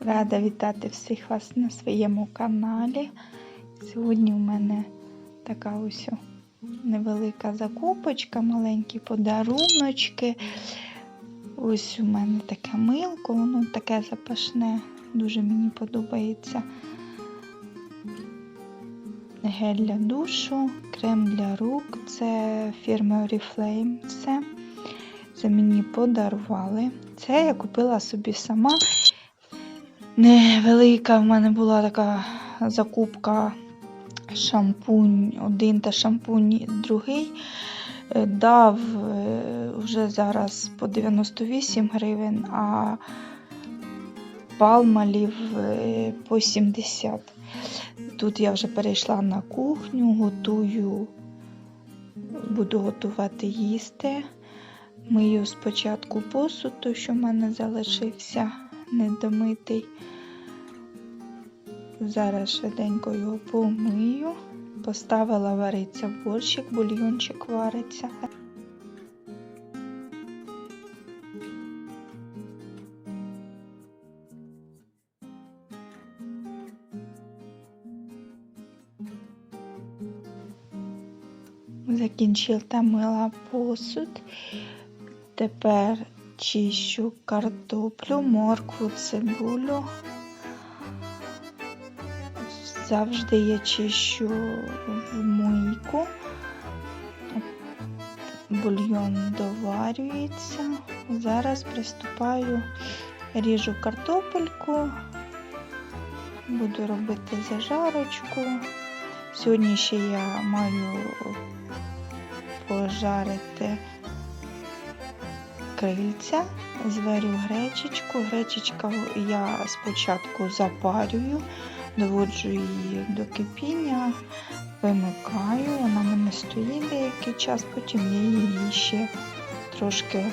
Рада вітати всіх вас на своєму каналі. Сьогодні у мене така ось невелика закупочка, маленькі подаруночки. Ось у мене таке милко, воно таке запашне, дуже мені подобається. Гель для душу, крем для рук, це фірми Oriflame. Все. Це мені подарували. Це я купила собі сама. Невелика в мене була така закупка шампунь, один та шампунь другий. Е, Дав е, вже зараз по 98 гривень, а палмалів е, по 70. Тут я вже перейшла на кухню, готую, буду готувати їсти. Мию спочатку посуд, що в мене залишився недомитий. Зараз швиденько його помию. Поставила вариться борщик, бульйончик вариться. Закінчила мила посуд. Тепер чищу картоплю, моркву, цибулю. Завжди я чищу в мийку. Бульйон доварюється. Зараз приступаю, ріжу картопельку, буду робити зажарочку. Сьогодні ще я маю пожарити крильця, зварю гречечку. Гречечка я спочатку запарюю, доводжу її до кипіння, вимикаю, вона в мене стоїть деякий час, потім я її ще трошки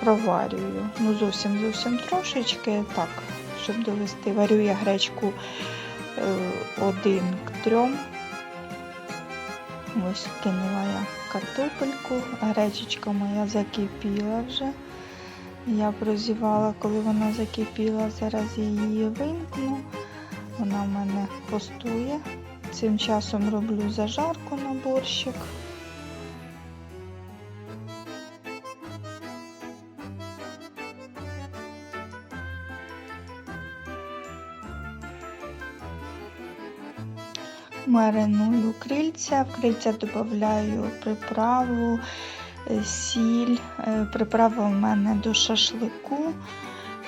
проварюю. Ну, зовсім зовсім трошечки, так, щоб довести. Варю я гречку е, один к трьом. Ось кинула я картопельку, гречечка моя закипіла вже. Я прозівала, коли вона закипіла, зараз її вимкну. Вона в мене постує. Цим часом роблю зажарку на борщик. Мариную крильця, в крильця додаю приправу, е, сіль, Е, приправа в мене до шашлику,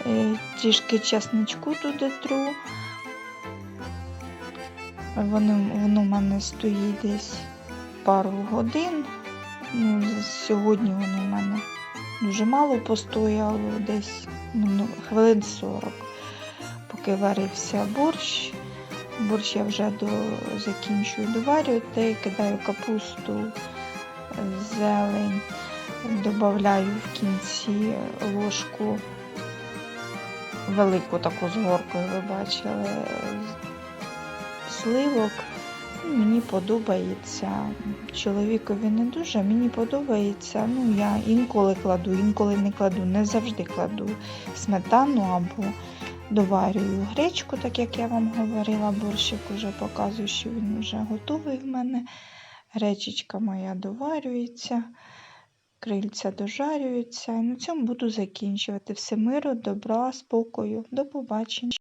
Е, трішки чесничку туди тру. Воно, воно в мене стоїть десь пару годин. Ну, сьогодні воно в мене дуже мало постояло, десь ну, хвилин 40, поки варився борщ. Борщ я вже до, закінчую доварювати, кидаю капусту, зелень, додаю в кінці ложку велику таку з горкою, ви бачили, сливок. Мені подобається. Чоловікові не дуже, мені подобається. Ну, я інколи кладу, інколи не кладу, не завжди кладу сметану або доварюю гречку, так як я вам говорила, борщик уже показую, що він вже готовий в мене. Гречечка моя доварюється, крильця дожарюються. І на цьому буду закінчувати. Все миру, добра, спокою. До побачення.